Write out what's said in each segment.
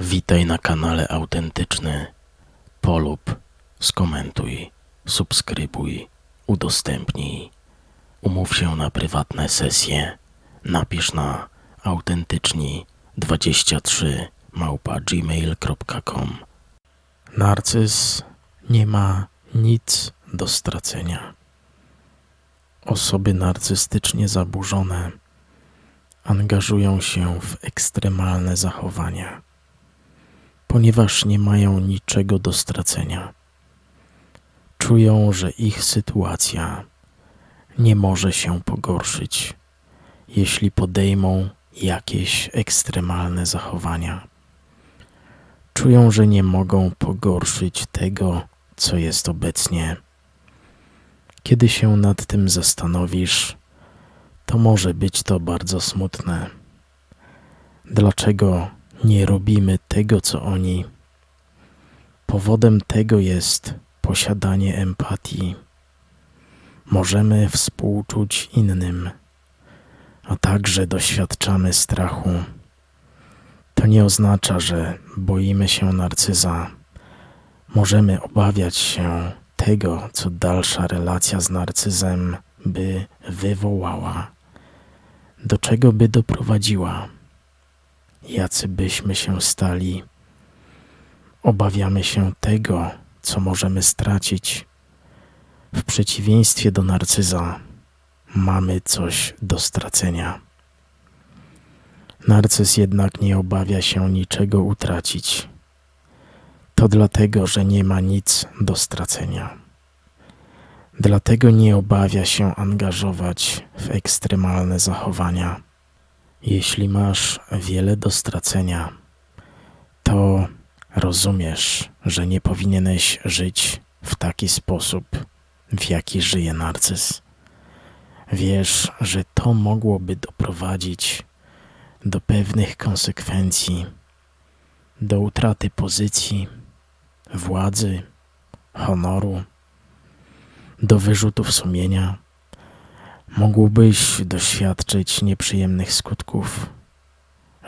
Witaj na kanale Autentyczny. Polub, skomentuj, subskrybuj, udostępnij. Umów się na prywatne sesje. Napisz na autentyczni23 małpa gmail.com Narcyz nie ma nic do stracenia. Osoby narcystycznie zaburzone angażują się w ekstremalne zachowania, ponieważ nie mają niczego do stracenia. Czują, że ich sytuacja nie może się pogorszyć, jeśli podejmą jakieś ekstremalne zachowania. Czują, że nie mogą pogorszyć tego, co jest obecnie. Kiedy się nad tym zastanowisz, to może być to bardzo smutne. Dlaczego nie robimy tego, co oni? Powodem tego jest posiadanie empatii. Możemy współczuć innym, a także doświadczamy strachu. To nie oznacza, że boimy się narcyza. Możemy obawiać się tego, co dalsza relacja z narcyzem by wywołała, do czego by doprowadziła, jacy byśmy się stali. Obawiamy się tego, co możemy stracić. W przeciwieństwie do narcyza, mamy coś do stracenia. Narcyz jednak nie obawia się niczego utracić. To dlatego, że nie ma nic do stracenia. Dlatego nie obawia się angażować w ekstremalne zachowania. Jeśli masz wiele do stracenia, to rozumiesz, że nie powinieneś żyć w taki sposób, w jaki żyje narcyz. Wiesz, że to mogłoby doprowadzić do pewnych konsekwencji, do utraty pozycji, władzy, honoru, do wyrzutów sumienia. Mógłbyś doświadczyć nieprzyjemnych skutków,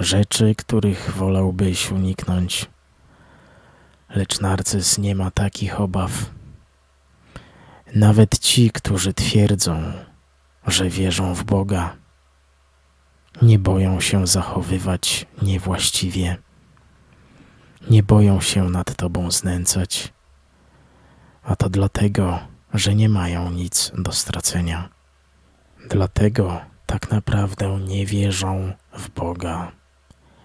rzeczy, których wolałbyś uniknąć. Lecz narcyz nie ma takich obaw. Nawet ci, którzy twierdzą, że wierzą w Boga, nie boją się zachowywać niewłaściwie, nie boją się nad Tobą znęcać, a to dlatego, że nie mają nic do stracenia. Dlatego tak naprawdę nie wierzą w Boga,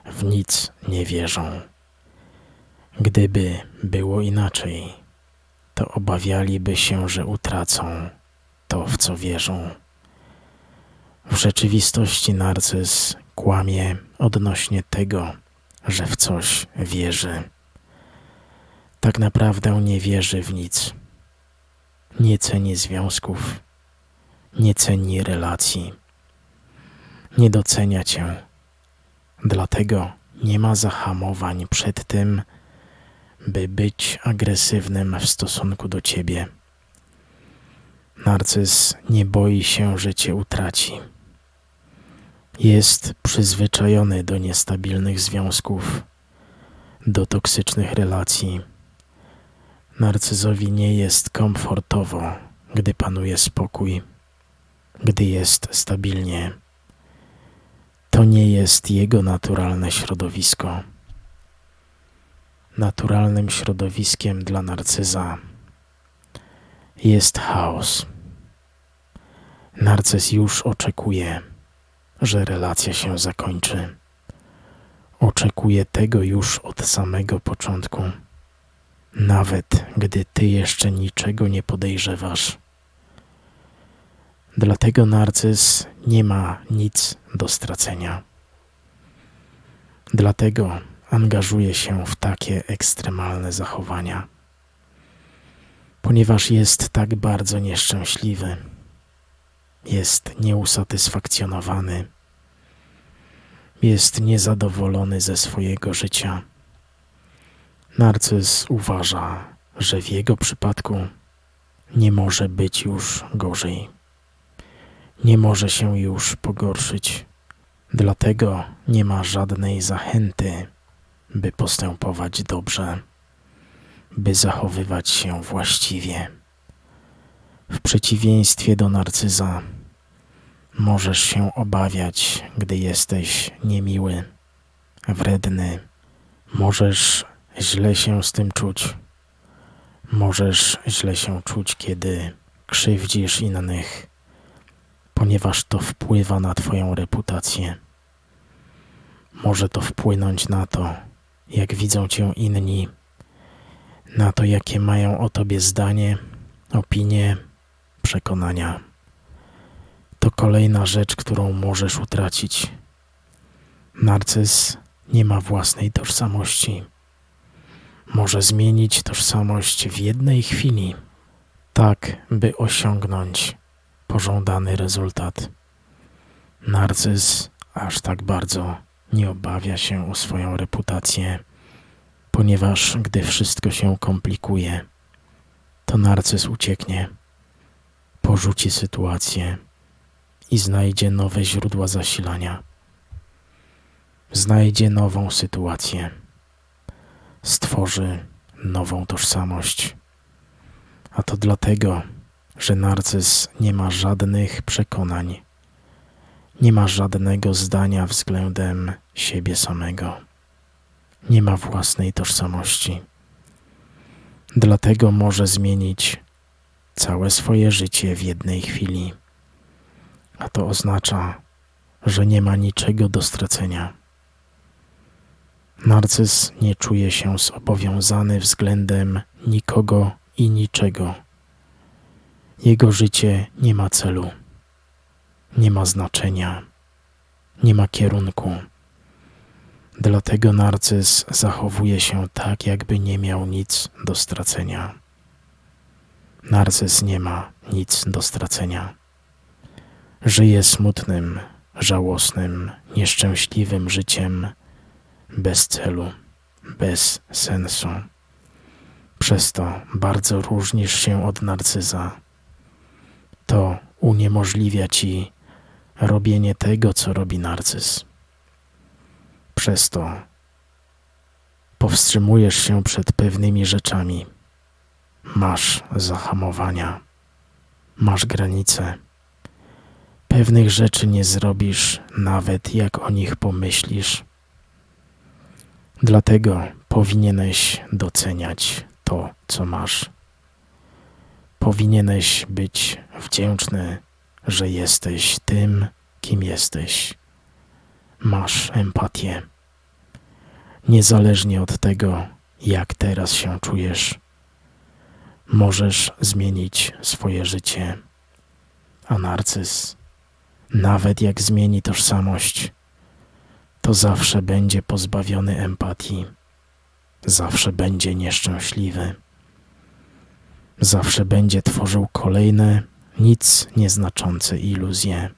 w nic nie wierzą. Gdyby było inaczej, to obawialiby się, że utracą to, w co wierzą. W rzeczywistości narcyz kłamie odnośnie tego, że w coś wierzy. Tak naprawdę nie wierzy w nic. Nie ceni związków, nie ceni relacji, nie docenia cię. Dlatego nie ma zahamowań przed tym, by być agresywnym w stosunku do ciebie. Narcyz nie boi się, że cię utraci. Jest przyzwyczajony do niestabilnych związków, do toksycznych relacji. Narcyzowi nie jest komfortowo, gdy panuje spokój, gdy jest stabilnie. To nie jest jego naturalne środowisko. Naturalnym środowiskiem dla narcyza jest chaos. Narcyz już oczekuje, że relacja się zakończy. Oczekuje tego już od samego początku, nawet gdy ty jeszcze niczego nie podejrzewasz. Dlatego narcyz nie ma nic do stracenia. Dlatego angażuje się w takie ekstremalne zachowania, ponieważ jest tak bardzo nieszczęśliwy, jest nieusatysfakcjonowany, jest niezadowolony ze swojego życia. Narcyz uważa, że w jego przypadku nie może być już gorzej. Nie może się już pogorszyć. Dlatego nie ma żadnej zachęty by postępować dobrze, by zachowywać się właściwie. W przeciwieństwie do narcyza, możesz się obawiać, gdy jesteś niemiły, wredny. Możesz źle się z tym czuć. Możesz źle się czuć, kiedy krzywdzisz innych, ponieważ to wpływa na Twoją reputację. Może to wpłynąć na to, jak widzą Cię inni, na to, jakie mają o Tobie zdanie, opinie, przekonania. To kolejna rzecz, którą możesz utracić. Narcyz nie ma własnej tożsamości. Może zmienić tożsamość w jednej chwili, tak by osiągnąć pożądany rezultat. Narcyz aż tak bardzo nie obawia się o swoją reputację, ponieważ gdy wszystko się komplikuje, to narcyz ucieknie, porzuci sytuację i znajdzie nowe źródła zasilania. Znajdzie nową sytuację, stworzy nową tożsamość. A to dlatego, że narcyz nie ma żadnych przekonań, nie ma żadnego zdania względem siebie samego, nie ma własnej tożsamości. Dlatego może zmienić całe swoje życie w jednej chwili, a to oznacza, że nie ma niczego do stracenia. Narcyz nie czuje się zobowiązany względem nikogo i niczego. Jego życie nie ma celu, nie ma znaczenia, nie ma kierunku. Dlatego narcyz zachowuje się tak, jakby nie miał nic do stracenia. Narcyz nie ma nic do stracenia. Żyje smutnym, żałosnym, nieszczęśliwym życiem bez celu, bez sensu. Przez to bardzo różnisz się od narcyza. To uniemożliwia ci robienie tego, co robi narcyz. Przez to powstrzymujesz się przed pewnymi rzeczami. Masz zahamowania, masz granice. Pewnych rzeczy nie zrobisz, nawet jak o nich pomyślisz. Dlatego powinieneś doceniać to, co masz. Powinieneś być wdzięczny, że jesteś tym, kim jesteś. Masz empatię. Niezależnie od tego, jak teraz się czujesz, możesz zmienić swoje życie. A narcyz, nawet jak zmieni tożsamość, to zawsze będzie pozbawiony empatii, zawsze będzie nieszczęśliwy, zawsze będzie tworzył kolejne, nic nieznaczące iluzje.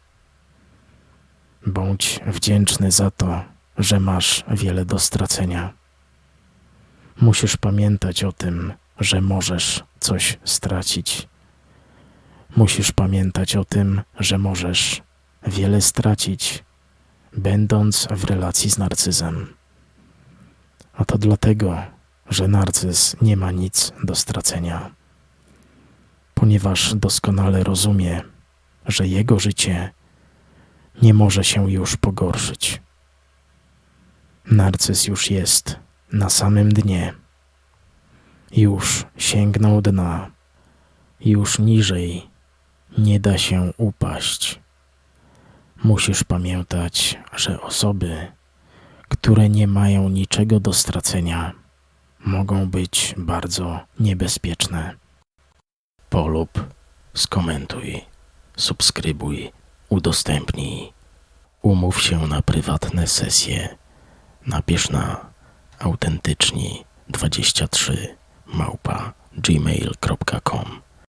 Bądź wdzięczny za to, że masz wiele do stracenia. Musisz pamiętać o tym, że możesz coś stracić. Musisz pamiętać o tym, że możesz wiele stracić będąc w relacji z narcyzem. A to dlatego, że narcyz nie ma nic do stracenia, ponieważ doskonale rozumie, że jego życie nie może się już pogorszyć. Narcyz już jest na samym dnie, już sięgnął dna, już niżej nie da się upaść. Musisz pamiętać, że osoby, które nie mają niczego do stracenia, mogą być bardzo niebezpieczne. Polub, skomentuj, subskrybuj, udostępnij. Umów się na prywatne sesje. Napisz na autentyczni 23 małpa gmail.com